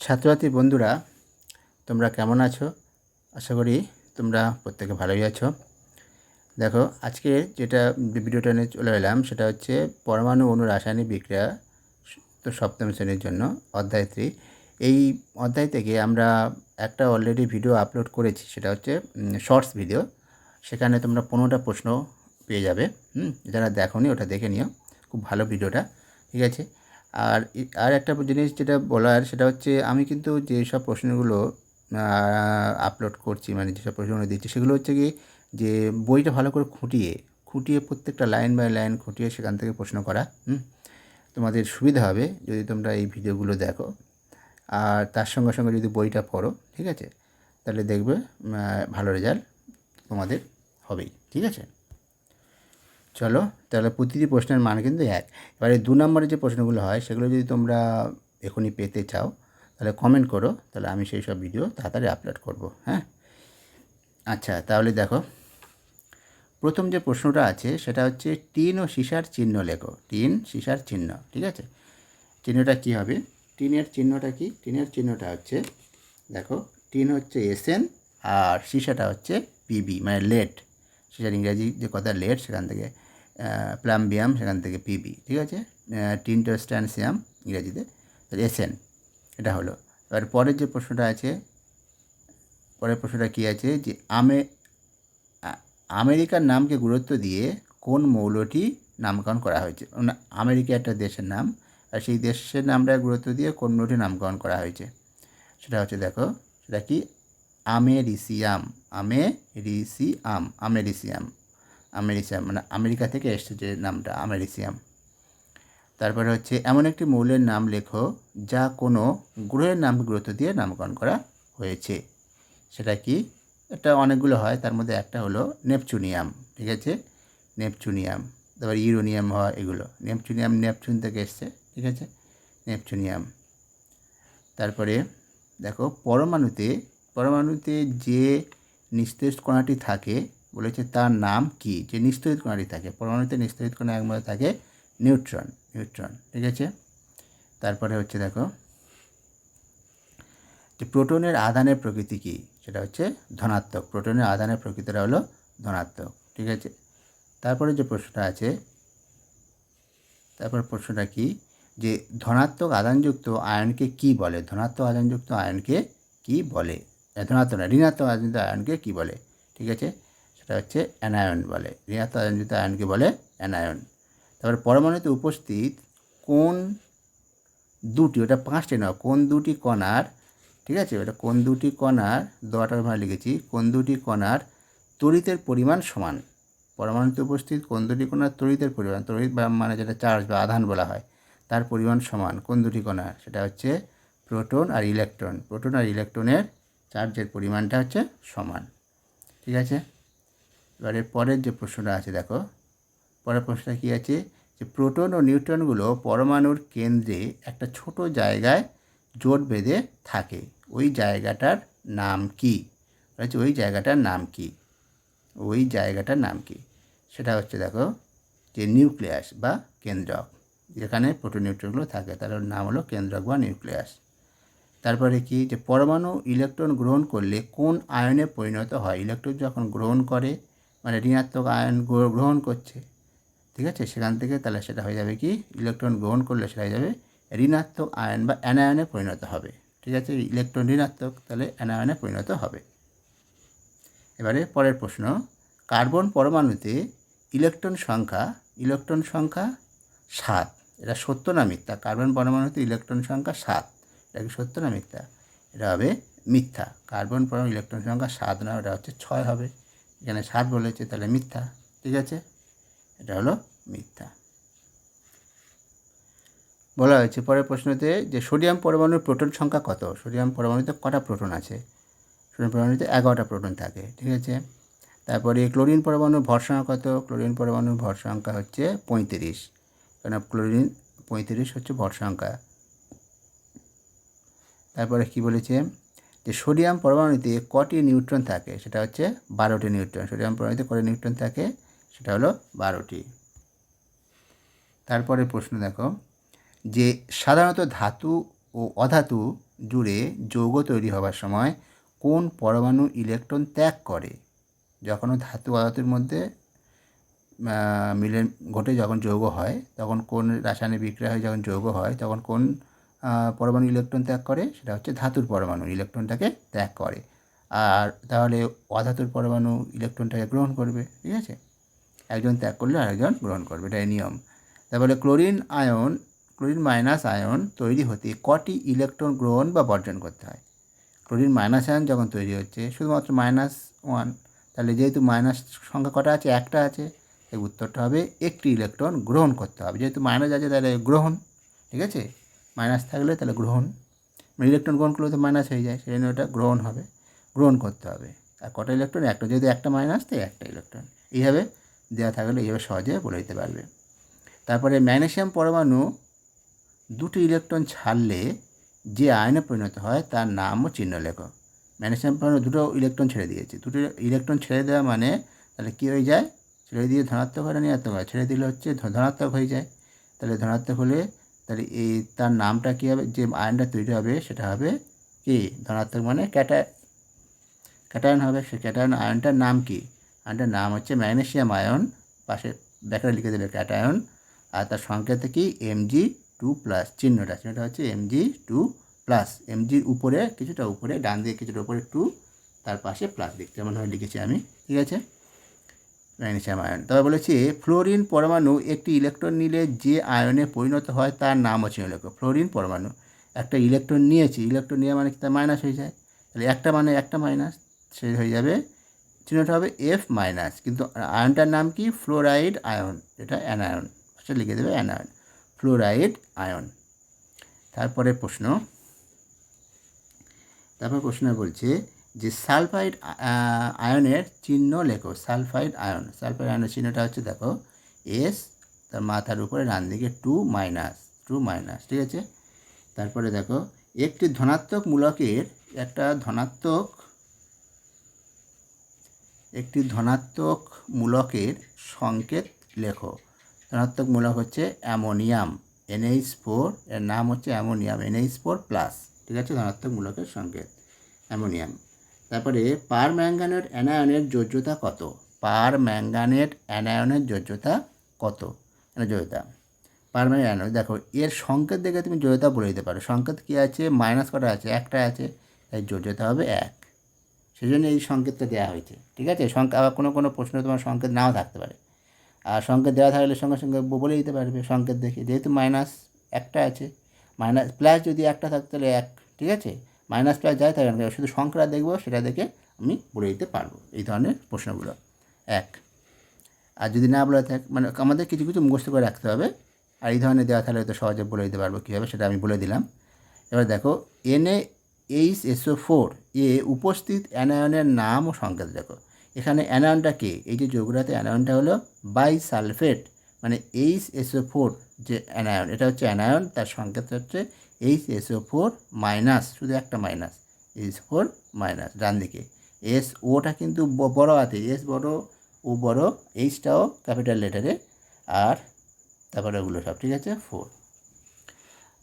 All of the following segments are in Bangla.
ছাত্রছাত্রী বন্ধুরা, তোমরা কেমন আছো? আশা করি তোমরা প্রত্যেকে ভালোই আছো। দেখো, আজকে যেটা ভিডিওটা নিয়ে চলে এলাম, সেটা হচ্ছে পরমাণু অণু রাসায়নিক বিক্রিয়া তো সপ্তম শ্রেণির জন্য অধ্যায় থ্রি। এই অধ্যায় থেকে আমরা একটা অলরেডি ভিডিও আপলোড করেছি, সেটা হচ্ছে শর্টস ভিডিও সেখানে তোমরা পনেরোটা প্রশ্ন পেয়ে যাবে। হুম, যারা দেখোনি ওটা দেখে নিও। খুব ভালো ভিডিওটা ঠিক আছে? আর আর একটা জিনিস যেটা বলার সেটা হচ্ছে আমি কিন্তু যেসব প্রশ্নগুলো আপলোড করছি মানে যেসব প্রশ্নগুলো দিচ্ছি, সেগুলো হচ্ছে কি যে বইটা ভালো করে খুঁটিয়ে খুঁটিয়ে প্রত্যেকটা লাইন বাই লাইন খুঁটিয়ে সেখান থেকে প্রশ্ন করা তোমাদের সুবিধা হবে যদি তোমরা এই ভিডিওগুলো দেখো। আর তার সঙ্গে সঙ্গে যদি বইটা পড়ো, ঠিক আছে? তাহলে দেখবে ভালো রেজাল্ট তোমাদের হবেই, ঠিক আছে? চলো, তাহলে প্রতিটি প্রশ্নের মান কিন্তু এক। এবারে দু নম্বরের যে প্রশ্নগুলো হয়, সেগুলো যদি তোমরা এখনই পেতে চাও, তাহলে কমেন্ট করো, তাহলে আমি সেই সব ভিডিও তাড়াতাড়ি আপলোড করব হ্যাঁ? আচ্ছা তাহলে দেখো, প্রথম যে প্রশ্নটা আছে, সেটা হচ্ছে টিন ও সীসার চিহ্ন লেখো, টিন, সীসার চিহ্ন, ঠিক আছে? চিহ্নটা কী হবে? টিনের চিহ্নটা কি? টিনের চিহ্নটা হচ্ছে, দেখো, টিন হচ্ছে এসএন আর সীসাটা হচ্ছে পিবি মানে লেড সীসার ইংরাজি যে কথা লেড সেখান থেকে প্লাম্বিয়াম, সেখান থেকে পিবি ঠিক আছে? টিনটা স্ট্যান্সিয়াম, ইংরাজিতে এসএন এটা হলো। এবার পরের যে প্রশ্নটা আছে, পরের প্রশ্নটা কী আছে? যে আমে আমেরিকার নামকে গুরুত্ব দিয়ে কোন মৌলটি নামকরণ করা হয়েছে? মানে আমেরিকা একটা দেশের নাম, আর সেই দেশের নামটা গুরুত্ব দিয়ে কোন মৌলটি নামকরণ করা হয়েছে? সেটা হচ্ছে, দেখো, সেটা কি? আমেরিসিয়াম আমেরিসিয়াম আমেরিসিয়াম। আমেরিসিয়াম মানে আমেরিকা থেকে এসছে যে নামটা, আমেরিসিয়াম। তারপরে হচ্ছে, এমন একটি মৌলের নাম লেখো, যা কোনো গ্রহের নাম গুরুত্ব দিয়ে নামকরণ করা হয়েছে। সেটা কি? এটা অনেকগুলো হয়, তার মধ্যে একটা হলো নেপচুনিয়াম, ঠিক আছে? নেপচুনিয়াম, তারপর ইউরোনিয়াম হয় এগুলো। নেপচুনিয়াম, নেপচুন থেকে এসছে, ঠিক আছে? নেপচুনিয়াম। তারপরে দেখো, পরমাণুতে পরমাণুতে যে নিস্তরিত কণাটি থাকে বলেছে তার নাম কি? যে নিস্তরিত কণাটি থাকে। পরমাণুতে নিস্তরিত কণা একমাত্র থাকে নিউট্রন নিউট্রন, ঠিক আছে? তারপরে হচ্ছে দেখো, যে প্রোটনের আধানের প্রকৃতি কী? সেটা হচ্ছে ধনাত্মক। প্রোটনের আধানের প্রকৃতিটা হলো ধনাত্মক, ঠিক আছে? তারপরে যে প্রশ্নটা আছে, তারপর প্রশ্নটা কি? যে ধনাত্মক আধানযুক্ত আয়নকে কি বলে? ধনাত্মক আধানযুক্ত আয়নকে কি বলে? ধনাত্মক না, ঋণাত্মক আধানযুক্ত আয়নকে কি বলে? ঠিক আছে? সেটা হচ্ছে অ্যানায়ন বলে। ঋণাত্মক আধানযুক্ত আয়নকে বলে অ্যানায়ন। তারপর পরমাণুতে উপস্থিত কোন দুটি, ওটা পাঁচটি নয়, কোন দুটি কণার, ঠিক আছে? ওটা কোন দুটি কণার, দোয়াটার ভাবে লিখেছি, কোন দুটি কণার তড়িতের পরিমাণ সমান। পরমাণুতে উপস্থিত কোন দুটি কণার তড়িতের পরিমাণ, তড়িৎ বা মানে যেটা চার্জ বা আধান বলা হয়, তার পরিমাণ সমান। কোন দুটি কণার? সেটা হচ্ছে প্রোটন আর ইলেকট্রন। প্রোটন আর ইলেকট্রনের চার্জের পরিমাণটা হচ্ছে সমান। ঠিক আছে? এবারে পরের যে প্রশ্নটা আছে, দেখো। পরের প্রশ্নটা কী আছে? যে প্রোটন ও নিউট্রনগুলো পরমাণুর কেন্দ্রে একটা ছোট জায়গায় জোট বেঁধে থাকে। ওই জায়গাটার নাম কি? বলছে, ওই জায়গাটার নাম কি? ওই জায়গাটার নাম কি? সেটা হচ্ছে, দেখো, যে নিউক্লিয়াস বা কেন্দ্রক। যেখানে প্রোটন নিউট্রনগুলো থাকে, তার নাম হলো কেন্দ্রক বা নিউক্লিয়াস। তারপরে কি? যে পরমাণু ইলেকট্রন গ্রহণ করলে কোন আয়নে পরিণত হয়? ইলেকট্রন যখন গ্রহণ করে মানে ঋণাত্মক আয়ন গ্রহণ করছে, ঠিক আছে? সেখান থেকে তাহলে সেটা হয়ে যাবে কি? ইলেকট্রন গ্রহণ করলে সেটা হয়ে যাবে ঋণাত্মক আয়ন বা অ্যানায়নে পরিণত হবে, ঠিক আছে? ইলেকট্রন ঋণাত্মক তাহলে অ্যানায়নে পরিণত হবে। এবারে পরের প্রশ্ন, কার্বন পরমাণুতে ইলেকট্রন সংখ্যা ইলেকট্রন সংখ্যা সাত, এটা সত্য না মিথ্যা? কার্বন পরমাণুতে ইলেকট্রন সংখ্যা সাত, এটা কি সত্য না মিথ্যা? এটা হবে মিথ্যা। কার্বন পরমাণু ইলেকট্রন সংখ্যা সাত না, এটা হচ্ছে ছয় হবে। এখানে সাত বলেছে, তাহলে মিথ্যা, ঠিক আছে? এটা হলো মিথ্যা। বলা হয়েছে পরের প্রশ্নতে যে সোডিয়াম পরমাণুর প্রোটন সংখ্যা কত? সোডিয়াম পরমাণুতে কটা প্রোটন আছে? সোডিয়াম পরমাণুতে এগারোটা প্রোটন থাকে, ঠিক আছে? তারপরে ক্লোরিন পরমাণুর ভর সংখ্যা কত? ক্লোরিন পরমাণুর ভর সংখ্যা হচ্ছে পঁয়ত্রিশ। কারণ ক্লোরিন, পঁয়ত্রিশ হচ্ছে ভর সংখ্যা। তারপরে কি বলেছে? যে সোডিয়াম পরমাণুতে কটি নিউট্রন থাকে? সেটা হচ্ছে বারোটি নিউট্রন। সোডিয়াম পরমাণুতে কটি নিউট্রন থাকে? সেটা হলো বারোটি। তারপরে প্রশ্ন দেখো, যে সাধারণত ধাতু ও অধাতু জুড়ে যৌগ তৈরি হবার সময় কোন পরমাণু ইলেকট্রন ত্যাগ করে? যখন ধাতু অধাতুর মধ্যে মিলন ঘটে যখন যৌগ হয়, তখন কোন রাসায়নিক বিক্রিয়া হয়ে যখন যৌগ হয়, তখন কোন পরমাণু ইলেকট্রন ত্যাগ করে, সেটা হচ্ছে ধাতুর পরমাণু ইলেকট্রনটাকে ত্যাগ করে। আর তাহলে অধাতুর পরমাণু ইলেকট্রনটাকে গ্রহণ করবে, ঠিক আছে? একজন ত্যাগ করলে আরেকজন গ্রহণ করবে এটাই নিয়ম। তারপরে chlorine ion, chlorine minus ion তৈরি হতে কটি ইলেকট্রন গ্রহণ বা বর্জন করতে হয়? ক্লোরিন মাইনাস আয়ন যখন তৈরি হচ্ছে, শুধুমাত্র মাইনাস ওয়ান, তাহলে যেহেতু মাইনাস সংখ্যা কটা আছে? একটা আছে। এই উত্তরটা হবে একটি ইলেকট্রন গ্রহণ করতে হবে। যেহেতু মাইনাস আছে, তাহলে গ্রহণ, ঠিক আছে? মাইনাস থাকলে তাহলে গ্রহণ মানে ইলেকট্রন গ্রহণ করলে তো মাইনাস হয়ে যায় সেই জন্য ওটা গ্রহণ হবে, গ্রহণ করতে হবে। আর কটা ইলেকট্রন একটা যেহেতু একটা মাইনাস, তাই একটা ইলেকট্রন এইভাবে দেওয়া থাকলে এইভাবে সহজে বলে দিতে পারবে। তারপরে ম্যাগনেসিয়াম পরমাণু দুটি ইলেকট্রন ছাড়লে যে আয়নে পরিণত হয়, তার নাম ও চিহ্ন লেখো। ম্যাগনেসিয়াম পরমাণু দুটো ইলেকট্রন ছেড়ে দিয়েছে। দুটো ইলেকট্রন ছেড়ে দেওয়া মানে তাহলে কী হয়ে যায়? ছেড়ে দিয়ে ধনাত্মক হয় ঋণাত্মক হয় ছেড়ে দিলে হচ্ছে ধনাত্মক হয়ে যায়। তাহলে ধনাত্মক হলে তাহলে এই তার নামটা কী হবে? যে আয়নটা তৈরি হবে সেটা হবে কি? ধনাত্মক মানে ক্যাটা ক্যাটায়ন হবে। সে ক্যাটায়ন আয়নটার নাম কি? আয়নটার নাম হচ্ছে ম্যাগনেসিয়াম আয়ন। পাশে ব্যাকরে লিখে দেবে ক্যাটায়ন। আর তার সংকেত কি? এমজি টু প্লাস চিহ্নটা। চিহ্নটা হচ্ছে এমজি টু প্লাস। এমজির উপরে, কিছুটা উপরে, ডান দিকে, কিছুটা উপরে, টু, তার পাশে প্লাস লিখতে যেমনভাবে লিখেছি আমি। ঠিক আছে? Magnesium ion. তবে বলেছি, ফ্লোরিন পরমাণু একটি ইলেকট্রন নিলে যে আয়নে পরিণত হয় তার নাম হচ্ছে লেখো। ফ্লোরিন পরমাণু। একটা ইলেকট্রন নিয়েছি, ইলেকট্রন নিয়ে মানে তার মাইনাস হয়ে যায়। তাহলে একটা মানে একটা মাইনাস, সে হয়ে যাবে, চিহ্নটা হবে এফ মাইনাস। কিন্তু আয়নটার নাম কি? Fluoride ion. এটা অ্যানায়ন। আচ্ছা লিখে দেবে অ্যানায়ন। Fluoride ion. তারপরে প্রশ্ন। তারপর প্রশ্ন বলছে যে সালফাইড আয়নের চিহ্ন লেখো, সালফাইড আয়ন। সালফাইড আয়নের চিহ্নটা হচ্ছে, দেখো এস তার মাথার উপরে ডান দিকে টু মাইনাস টু মাইনাস ঠিক আছে? তারপরে দেখো, একটি ধনাত্মক মূলকের একটা ধনাত্মক, একটি ধনাত্মক মূলকের সংকেত লেখো। ধনাত্মক মূলক হচ্ছে অ্যামোনিয়াম এনএইচ ফোর এর নাম হচ্ছে অ্যামোনিয়াম এনএইচ ফোর প্লাস ঠিক আছে? ধনাত্মক মূলকের সংকেত, অ্যামোনিয়াম। তারপরে পার ম্যাঙ্গানেট অ্যানায়নের যোজ্যতা কত? পার ম্যাঙ্গানেট অ্যানায়নের যোজ্যতা কত? মানে যোজ্যতা। পার ম্যাঙ্গানেট দেখো, এর সংকেত দেখে তুমি যোজ্যতা বলে দিতে পারো। সংকেত কী আছে? মাইনাস কটা আছে? একটা আছে। তাই যোজ্যতা হবে এক। সেই জন্য এই সংকেতটা দেওয়া হয়েছে। ঠিক আছে? সংখ্যা আবার কোনো কোনো প্রশ্ন তোমার সংকেত নাও থাকতে পারে। আর সংকেত দেওয়া থাকলে সঙ্গে সঙ্গে বলে দিতে পারবে সংকেত দেখে। যেহেতু মাইনাস একটা আছে, মাইনাস প্লাস যদি একটা থাকতে তাহলে এক। ঠিক আছে? মাইনাস প্লাস যাই থাকে না কেন, শুধু সংখ্যাটা দেখব সেটা দেখে আমি বলে দিতে পারব এই ধরনের প্রশ্নগুলো। এক আর যদি না বলে থাক মানে আমাদের কিছু কিছু মুখস্থ করে রাখতে হবে আর এই ধরনের দেওয়া থাকলে তো সহজে বলে দিতে পারব কীভাবে সেটা আমি বলে দিলাম। এবার দেখো এনএ এইচ এসও ফোর এ উপস্থিত অ্যানায়নের নাম ও সংকেত দেখো। এখানে অ্যানায়নটা কে? এই যে যোগরাতে অ্যানায়নটা হলো বাইসালফেট মানে এইচ এসও ফোর যে অ্যানায়ন এটা হচ্ছে অ্যানায়ন তার সংকেত হচ্ছে এইচ এসও ফোর মাইনাস শুধু একটা মাইনাস এইচ ফোর মাইনাস ডান দিকে। এস ওটা কিন্তু বড় হাতে এস বড় ও বড় এইচটাও ক্যাপিটাল লেটারে আর তারপরে ওগুলো সব, ঠিক আছে? ফোর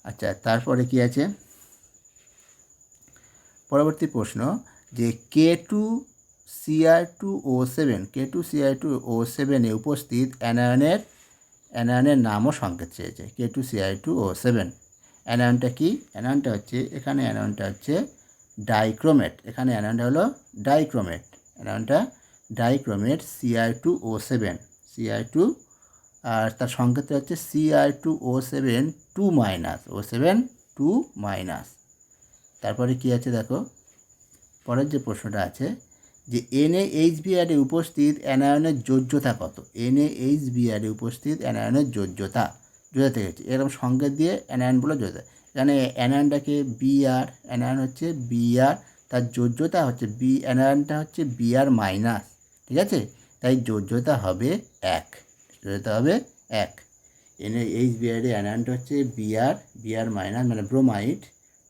আচ্ছা তারপরে কি আছে? পরবর্তী প্রশ্ন, যে K two CR two O seven K two CR two O সেভেনে উপস্থিত অ্যানায়নের অ্যানায়নের নাম ও সংকেত চেয়েছে K two CI two O seven অ্যানায়নটা কি? অ্যানায়নটা হচ্ছে, এখানে অ্যানায়নটা হচ্ছে ডাইক্রোমেট। এখানে অ্যানায়নটা হলো dichromate. অ্যানায়নটা dichromate CI two O seven CI two আর তার সংকেতটা হচ্ছে CI two O seven two minus O seven two minus তারপরে কি আছে দেখো? পরের যে প্রশ্নটা আছে, যে এনএ এইচ বিআরে উপস্থিত অ্যানায়নের যোজ্যতা কত? এনএ এইচ বিআরে উপস্থিত অ্যানায়নের যোজ্যতা। থেকে হচ্ছে এরকম সংকেত দিয়ে অ্যানায়ন বলে যোজ্যতা এখানে অ্যানায়নটাকে বিআর অ্যানায়ন হচ্ছে বিআর তার যোজ্যতা হচ্ছে বি অ্যানায়নটা হচ্ছে বিআর মাইনাস ঠিক আছে? তাই যোজ্যতা হবে এক, যোজ্যতা হবে এক। এনে এইচ বিআরে অ্যানায়নটা হচ্ছে বিআর বিআর মাইনাস মানে ব্রোমাইড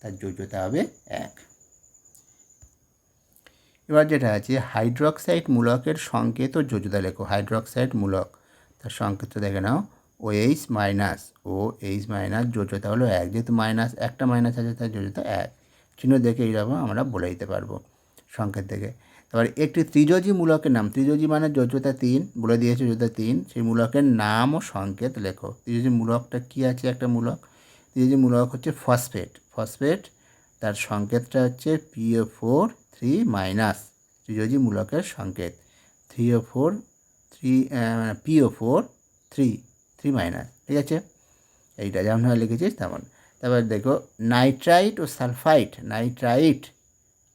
তার যোজ্যতা হবে এক। এবার যেটা আছে হাইড্রক্সাইড মূলকের সংকেত ও যোজ্যতা লেখো। হাইড্রক্সাইড মূলক, তার সংকেত দেখে নাও। O H minus O H minus যোজ্যতা হলো এক। যেহেতু মাইনাস একটা মাইনাস আছে তার যোজ্যতা এক। চিহ্ন দেখে এইরকম আমরা বলে দিতে পারব সংকেত থেকে এবার একটি ত্রিযোজী মূলকের নাম ত্রিযোজী মানে যোজ্যতা তিন, বলে দিয়েছে যোজ্যতা তিন, সেই মূলকের নাম ও সংকেত লেখো। ত্রিযোজী মূলকটা কী আছে একটা মূলক? ত্রিযোজী মূলক হচ্ছে ফসফেট ফসফেট তার সংকেতটা হচ্ছে পিও ফোর থ্রি মাইনাস ত্রিযোজী মূলকের সংকেত। থ্রি ও four three PO four three three minus ঠিক আছে? এইটা যেমনভাবে লিখেছিস তেমন। তারপর দেখো নাইট্রাইট ও সালফাইট নাইট্রাইট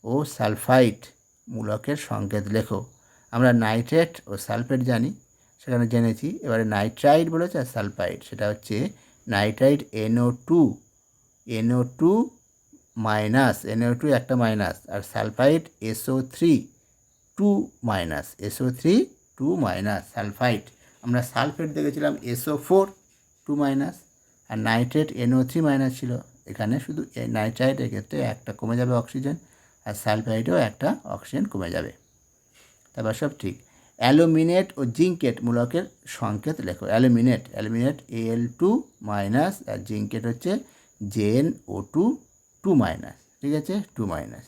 ও সালফাইট মূলকের সংকেত লেখো। আমরা নাইট্রেট ও সালফেট জানি, সেখানে জেনেছি। এবারে নাইট্রাইট বলেছে আর সালফাইট সেটা হচ্ছে nitrite NO two NO two minus NO two একটা মাইনাস আর sulphite SO three two minus SO three two minus sulphite আমরা সালফেট দেখেছিলাম এসও ফোর টু মাইনাস আর নাইট্রেট এনও থ্রি মাইনাস ছিল। এখানে শুধু নাইট্রাইটের ক্ষেত্রে একটা কমে যাবে অক্সিজেন আর সালফাইডেও একটা অক্সিজেন কমে যাবে। তারপর সব ঠিক। অ্যালুমিনেট ও জিঙ্কেট মূলকের সংকেত লেখো। Aluminate aluminate L two minus আর জিঙ্কেট হচ্ছে Zn O two two minus ঠিক আছে? টু মাইনাস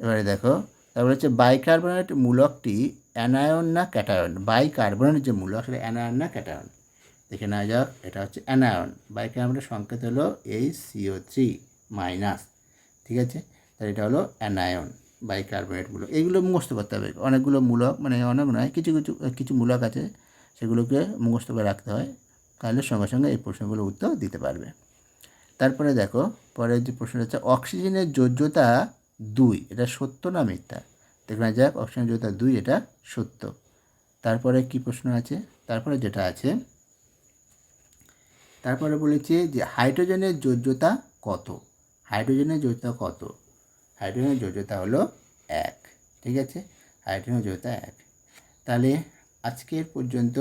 এবারে দেখো তারপরে হচ্ছে বাইকার্বনেট মূলকটি অ্যানায়ন না ক্যাটায়ন বাইকার্বনেট যে মূলক, সেটা অ্যানায়ন না ক্যাটায়ন দেখে নেওয়া যাক, এটা হচ্ছে অ্যানায়ন বাইকার্বনেটের সংকেত হলো এই সিও থ্রি মাইনাস ঠিক আছে? তাহলে এটা হলো অ্যানায়ন বাইকার্বনেটগুলো এইগুলো মুখস্থ করতে হবে। অনেকগুলো মূলক মানে অনেক নয়, কিছু কিছু কিছু মূলক আছে, সেগুলোকে মুখস্থ করে রাখতে হয়। তাহলে সঙ্গে সঙ্গে এই প্রশ্নগুলো উত্তর দিতে পারবে। তারপরে দেখো, পরের যে প্রশ্নটা হচ্ছে অক্সিজেনের যোজ্যতা দুই, এটা সত্য না মিথ্যা? দেখে নেওয়া যাক অক্সিজেনের যোজ্যতা দুই, এটা সত্য। তারপরে কি প্রশ্ন আছে? তারপরে যেটা আছে, তারপরে বলেছে যে হাইড্রোজেনের যোজ্যতা কত? হাইড্রোজেনের যোজ্যতা কত? হাইড্রোজেনের যোজ্যতা হলো এক, ঠিক আছে? হাইড্রোজেনের যোজ্যতা এক। তাহলে আজকের পর্যন্ত,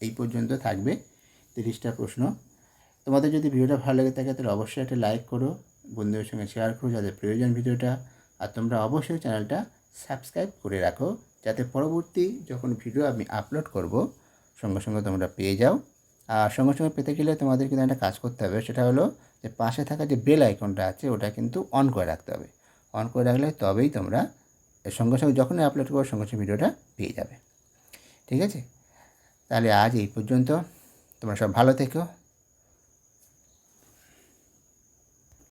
এই পর্যন্ত থাকবে তিরিশটা প্রশ্ন। তোমাদের যদি ভিডিওটা ভালো লেগে থাকে, তাহলে অবশ্যই একটা লাইক করো, বন্ধুদের সঙ্গে শেয়ার করো, যাদের প্রয়োজন ভিডিওটা। আর তোমরা অবশ্যই চ্যানেলটা সাবস্ক্রাইব করে রাখো যাতে পরবর্তী যখন ভিডিও আমি আপলোড করব, সঙ্গে সঙ্গে তোমরা পেয়ে যাও। আর সঙ্গে সঙ্গে পেতে গেলে তোমাদের কিন্তু একটা কাজ করতে হবে, সেটা হলো যে পাশে থাকা যে বেল আইকনটা আছে, ওটা কিন্তু অন করে রাখতে হবে। অন করে রাখলে তবেই তোমরা সঙ্গে সঙ্গে যখনই আপলোড করব, সঙ্গে সঙ্গে ভিডিওটা পেয়ে যাবে। ঠিক আছে? তাহলে আজ এই পর্যন্ত। তোমরা সব ভালো থেকো।